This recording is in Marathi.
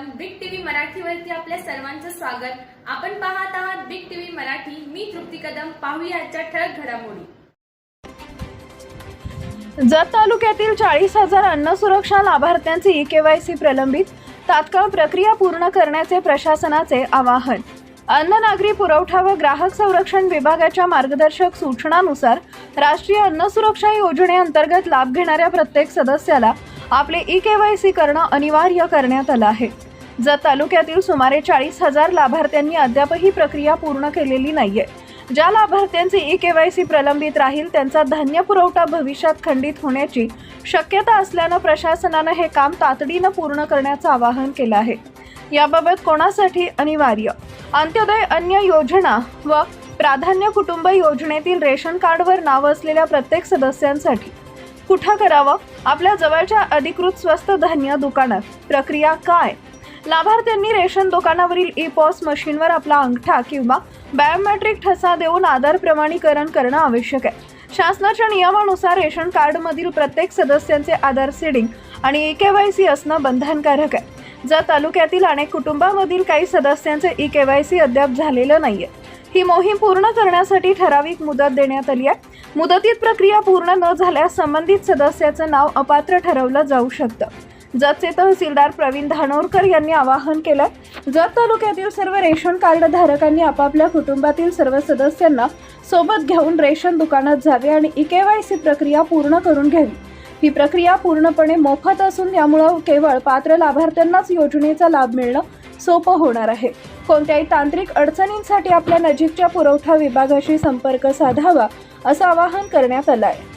चॅनलवरती आपल्या सर्वांचं स्वागत. आपण पाहत आहात बिग टीव्ही मराठी. मी तृप्ती कदम. पाहूया आजच्या ठळक घडामोडी. जत तालुक्यातील चाळीस हजार अन्न सुरक्षा लाभार्थ्यांची ई केवायसी प्रलंबित. तात्काळ प्रक्रिया पूर्ण करण्याचे प्रशासनाचे आवाहन. अन्न नागरी पुरवठा व ग्राहक संरक्षण विभागाच्या मार्गदर्शक सूचनानुसार राष्ट्रीय अन्न सुरक्षा योजनेअंतर्गत लाभ घेणाऱ्या प्रत्येक सदस्याला आपले ई केवायसी करणं अनिवार्य करण्यात आलं आहे. जत तालुक्यातील सुमारे चाळीस हजार लाभार्थ्यांनी अद्याप ही प्रक्रिया पूर्ण केलेली नाहीये. ज्या लाभार्थ्यांचे ई केवायसी प्रलंबित राहील त्यांचा धान्य पुरवठा भविष्यात खंडित होण्याची शक्यता असल्यानं प्रशासनानं हे काम तातडीनं पूर्ण करण्याचं आवाहन केलं आहे. याबाबत कोणासाठी अनिवार्य? अंत्योदय अन्य योजना व प्राधान्य कुटुंब योजनेतील रेशन कार्डवर नाव असलेल्या प्रत्येक सदस्यांसाठी कुठं करावं? आपल्या जवळच्या अधिकृत स्वस्त धान्य दुकानात प्रक्रिया काय? लाभार्थ्यांनी रेशन दुकानावरील ई पॉस मशीनवर आपला अंगठा किंवा बायोमेट्रिक ठसा देऊन आधार प्रमाणीकरण करणं आवश्यक आहे. शासनाच्या नियमानुसार रेशन कार्डमधील प्रत्येक सदस्यांचे आधार सीडिंग आणि ई के वाय सी असणं बंधनकारक आहे. जर तालुक्यातील अनेक कुटुंबामधील काही सदस्यांचे ई के वाय सी अद्याप झालेलं नाहीये ही मोहीम पूर्ण करण्यासाठी ठराविक मुदत देण्यात आली आहे. मुदतीत प्रक्रिया पूर्ण न झाल्यास संबंधित सदस्याचं नाव अपात्र ठरवलं जाऊ शकतं. जतचे तहसीलदार प्रवीण धानोरकर यांनी आवाहन केलं. जत तालुक्यातील सर्व रेशन कार्ड धारकांनी आपापल्या कुटुंबातील सर्व सदस्यांना सोबत घेऊन रेशन दुकानात जावे आणि ई के वाय सी प्रक्रिया पूर्ण करून घ्यावी. ही प्रक्रिया पूर्णपणे मोफत असून यामुळं केवळ पात्र लाभार्थ्यांनाच योजनेचा लाभ मिळणं सोपं होणार आहे. कोणत्याही तांत्रिक अडचणींसाठी आपल्या नजीकच्या पुरवठा विभागाशी संपर्क साधावा असं आवाहन करण्यात आलं आहे